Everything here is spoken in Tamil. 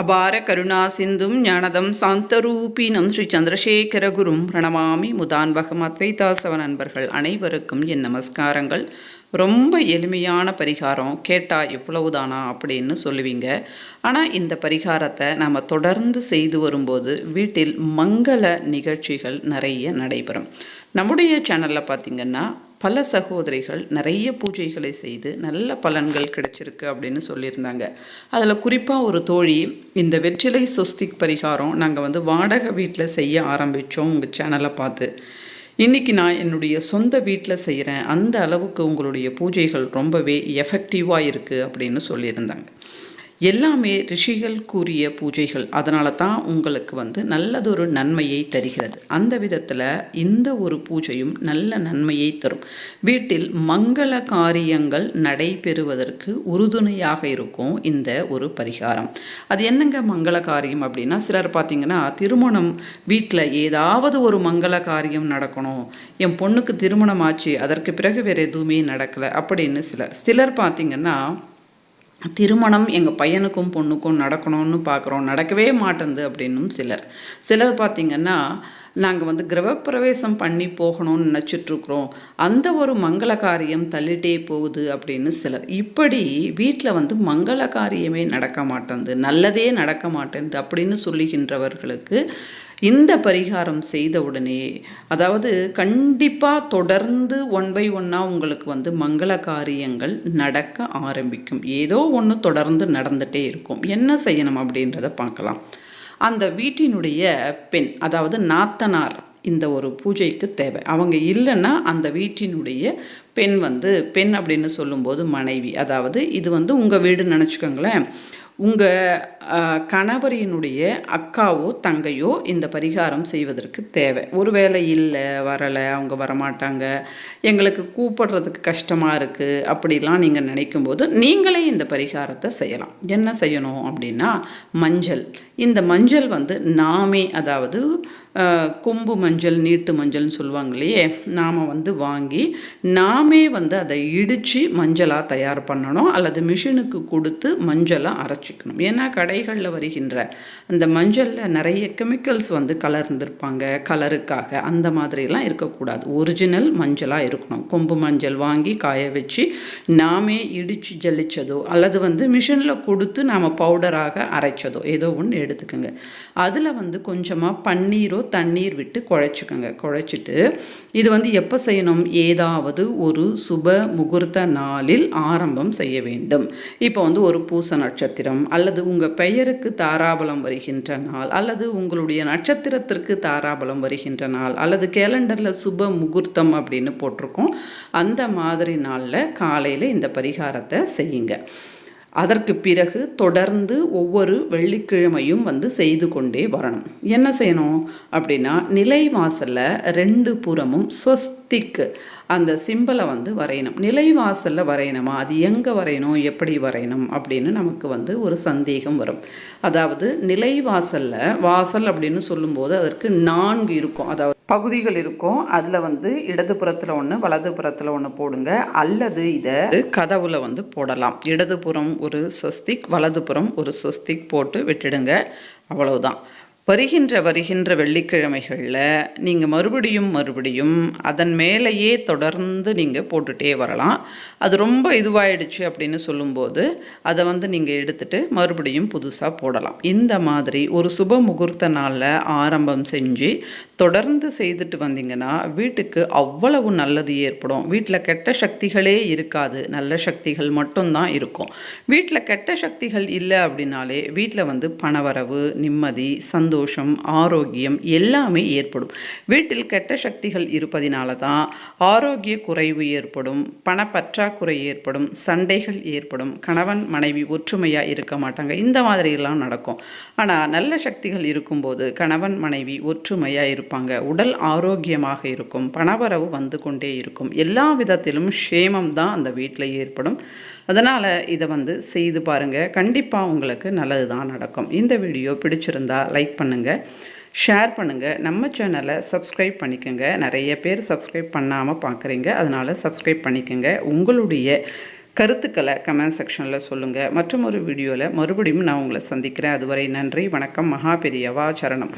அபார கருணா சிந்தும் ஞானதம் சாந்தரூபீனம் ஸ்ரீ சந்திரசேகர குரும் பிரணமாமி முதான்வகம் அத்வைதாசவ நண்பர்கள் அனைவருக்கும் என் நமஸ்காரங்கள். ரொம்ப எளிமையான பரிகாரம். கேட்டால் இவ்வளவுதானா அப்படின்னு சொல்லுவீங்க. ஆனால் இந்த பரிகாரத்தை நாம் தொடர்ந்து செய்து வரும்போது வீட்டில் மங்கள நிகழ்ச்சிகள் நிறைய நடைபெறும். நம்முடைய சேனலில் பார்த்திங்கன்னா பல சகோதரிகள் நிறைய பூஜைகளை செய்து நல்ல பலன்கள் கிடைச்சிருக்கு அப்படின்னு சொல்லியிருந்தாங்க. அதில் குறிப்பாக ஒரு தோழி இந்த வெற்றிலை சொஸ்திக் பரிகாரம் நாங்கள் வந்து வாடகை வீட்டில் செய்ய ஆரம்பித்தோம் உங்கள் சேனலை பார்த்து. இன்றைக்கி நான் என்னுடைய சொந்த வீட்டில் செய்கிறேன் அந்த அளவுக்கு உங்களுடைய பூஜைகள் ரொம்பவே எஃபெக்டிவாக இருக்குது அப்படின்னு சொல்லியிருந்தாங்க. எல்லாமே ரிஷிகள் கூறிய பூஜைகள் அதனால தான் உங்களுக்கு வந்து நல்லதொரு நன்மையை தருகிறது. அந்த விதத்தில் இந்த ஒரு பூஜையும் நல்ல நன்மையை தரும். வீட்டில் மங்கள காரியங்கள் நடைபெறுவதற்கு உறுதுணையாக இருக்கும் இந்த ஒரு பரிகாரம். அது என்னங்க மங்கள காரியம் அப்படின்னா சிலர் பார்த்திங்கன்னா திருமணம் வீட்டில் ஏதாவது ஒரு மங்கள காரியம் நடக்கணும். என் பொண்ணுக்கு திருமணம் ஆச்சு அதற்கு பிறகு வேறு எதுவுமே நடக்கலை அப்படின்னு சிலர். சிலர் பார்த்திங்கன்னா திருமணம் எங்கள் பையனுக்கும் பொண்ணுக்கும் நடக்கணும்னு பார்க்குறோம் நடக்கவே மாட்டேங்குது அப்படின்னும் சிலர். சிலர் பார்த்திங்கன்னா நாங்கள் வந்து கிரகப்பிரவேசம் பண்ணி போகணும்னு நினச்சிட்ருக்குறோம். அந்த ஒரு மங்கள காரியம் தள்ளிட்டே போகுது அப்படின்னு சிலர். இப்படி வீட்டில் வந்து மங்கள காரியமே நடக்க மாட்டேங்குது நல்லதே நடக்க மாட்டேங்குது அப்படின்னு சொல்லுகின்றவர்களுக்கு இந்த பரிகாரம் செய்த உடனே அதாவது கண்டிப்பாக தொடர்ந்து ஒன் பை ஒன்னாக உங்களுக்கு வந்து மங்கள காரியங்கள் நடக்க ஆரம்பிக்கும். ஏதோ ஒன்று தொடர்ந்து நடந்துகிட்டே இருக்கும். என்ன செய்யணும் அப்படின்றத பார்க்கலாம். அந்த வீட்டினுடைய பெண் அதாவது நாத்தனார் இந்த ஒரு பூஜைக்கு தேவை. அவங்க இல்லைன்னா அந்த வீட்டினுடைய பெண் வந்து பெண் அப்படின்னு சொல்லும்போது மனைவி. அதாவது இது வந்து உங்கள் வீடுன்னு நினச்சிக்கோங்களேன். உங்கள் கணவரினுடைய அக்காவோ தங்கையோ இந்த பரிகாரம் செய்வதற்கு தேவை. ஒருவேளை இல்லை வரலை அவங்க வரமாட்டாங்க எங்களுக்கு கூப்பிடுறதுக்கு கஷ்டமாக இருக்குது அப்படிலாம் நீங்கள் நினைக்கும்போது நீங்களே இந்த பரிகாரத்தை செய்யலாம். என்ன செய்யணும் அப்படின்னா மஞ்சள். இந்த மஞ்சள் வந்து நாமே அதாவது கொம்பு மஞ்சள் நீட்டு மஞ்சள்னு சொல்லுவாங்க இல்லையே நாம் வந்து வாங்கி நாமே வந்து அதை இடித்து மஞ்சளாக தயார் பண்ணணும் அல்லது மிஷினுக்கு கொடுத்து மஞ்சளாக அரைச்சிக்கணும் ஏன்னா கடைகளில் வருகின்ற அந்த மஞ்சளில் நிறைய கெமிக்கல்ஸ் வந்து கலர்ந்துருப்பாங்க. கலருக்காக அந்த மாதிரிலாம் இருக்கக்கூடாது. ஒரிஜினல் மஞ்சளாக இருக்கணும். கொம்பு மஞ்சள் வாங்கி காய வச்சு நாமே இடித்து ஜலிச்சதோ அல்லது வந்து மிஷினில் கொடுத்து நாம் பவுடராக அரைச்சதோ ஏதோ ஒன்று எடுத்துக்கோங்க. அதில் வந்து கொஞ்சமாக பன்னீரோ தண்ணீர் விட்டு குழைச்சிக்கோங்க. குழைச்சிட்டு இது வந்து எப்போ செய்யணும்? ஏதாவது ஒரு சுப முகூர்த்த நாளில் ஆரம்பம் செய்ய வேண்டும். இப்போ வந்து ஒரு பூச நட்சத்திரம் அல்லது உங்கள் பெயருக்கு தாராபலம் வருகின்ற நாள் அல்லது உங்களுடைய நட்சத்திரத்திற்கு தாராபலம் வருகின்ற நாள் அல்லது கேலண்டரில் சுப முகூர்த்தம் அப்படின்னு போட்டிருக்கோம். அந்த மாதிரி நாளில் காலையில் இந்த பரிகாரத்தை செய்யுங்க. அதற்கு பிறகு தொடர்ந்து ஒவ்வொரு வெள்ளிக்கிழமையும் வந்து செய்து கொண்டே வரணும். என்ன செய்யணும் அப்படின்னா நிலை வாசலில் ரெண்டு புறமும் ஸ்வஸ்திக்கு அந்த சிம்பிளை வந்து வரையணும். நிலைவாசலில் வரையணுமா? அது எங்கே வரையணும்? எப்படி வரையணும்? அப்படின்னு நமக்கு வந்து ஒரு சந்தேகம் வரும். அதாவது நிலைவாசலில் வாசல் அப்படின்னு சொல்லும்போது அதற்கு நான்கு இருக்கும். அதாவது பகுதிகள் இருக்கும். அதில் வந்து இடதுபுறத்தில் ஒன்று வலதுபுறத்தில் ஒன்று போடுங்க. அல்லது இதை கதவுல வந்து போடலாம். இடதுபுறம் ஒரு ஸ்வஸ்திக் வலதுபுறம் ஒரு ஸ்வஸ்திக் போட்டு விட்டுடுங்க. அவ்வளவுதான். வருகின்ற வருகின்ற வெள்ளிக்கிழமைகளில் நீங்கள் மறுபடியும் மறுபடியும் அதன் மேலேயே தொடர்ந்து நீங்கள் போட்டுகிட்டே வரலாம். அது ரொம்ப இதுவாயிடுச்சு அப்படின்னு சொல்லும்போது அதை வந்து நீங்கள் எடுத்துகிட்டு மறுபடியும் புதுசாக போடலாம். இந்த மாதிரி ஒரு சுப முகூர்த்த நாளில் ஆரம்பம் செஞ்சு தொடர்ந்து செய்துட்டு வந்தீங்கன்னா வீட்டுக்கு அவ்வளவு நல்லது ஏற்படும். வீட்டில் கெட்ட சக்திகளே இருக்காது. நல்ல சக்திகள் மட்டும்தான் இருக்கும். வீட்டில் கெட்ட சக்திகள் இல்லை அப்படின்னாலே வீட்டில் வந்து பணவரவு நிம்மதி சந்தோஷம் சந்தோஷம் ஆரோக்கியம் எல்லாமே ஏற்படும். வீட்டில் கெட்ட சக்திகள் இருப்பதினால தான் ஆரோக்கிய குறைவு ஏற்படும் பணப்பற்றாக்குறை ஏற்படும் சண்டைகள் ஏற்படும் கணவன் மனைவி ஒற்றுமையாக இருக்க மாட்டாங்க. இந்த மாதிரியெல்லாம் நடக்கும். ஆனால் நல்ல சக்திகள் இருக்கும்போது கணவன் மனைவி ஒற்றுமையாக இருப்பாங்க. உடல் ஆரோக்கியமாக இருக்கும் பணவரவு வந்து கொண்டே இருக்கும். எல்லா விதத்திலும் க்ஷேமம் தான் அந்த வீட்டில் ஏற்படும். அதனால் இதை வந்து செய்து பாருங்கள் கண்டிப்பாக உங்களுக்கு நல்லது தான் நடக்கும். இந்த வீடியோ பிடிச்சிருந்தா லைக் பண்ணுங்கள் ஷேர் பண்ணுங்கள் நம்ம சேனலை சப்ஸ்கிரைப் பண்ணிக்கோங்க. நிறைய பேர் சப்ஸ்கிரைப் பண்ணாமல் பார்க்குறீங்க அதனால் சப்ஸ்கிரைப் பண்ணிக்கோங்க. உங்களுடைய கருத்துக்களை கமெண்ட் செக்ஷனில் சொல்லுங்கள் மற்றும் ஒரு வீடியோவில் மறுபடியும் நான் உங்களை சந்திக்கிறேன். அதுவரை நன்றி. வணக்கம். மகா பெரியவா சரணம்.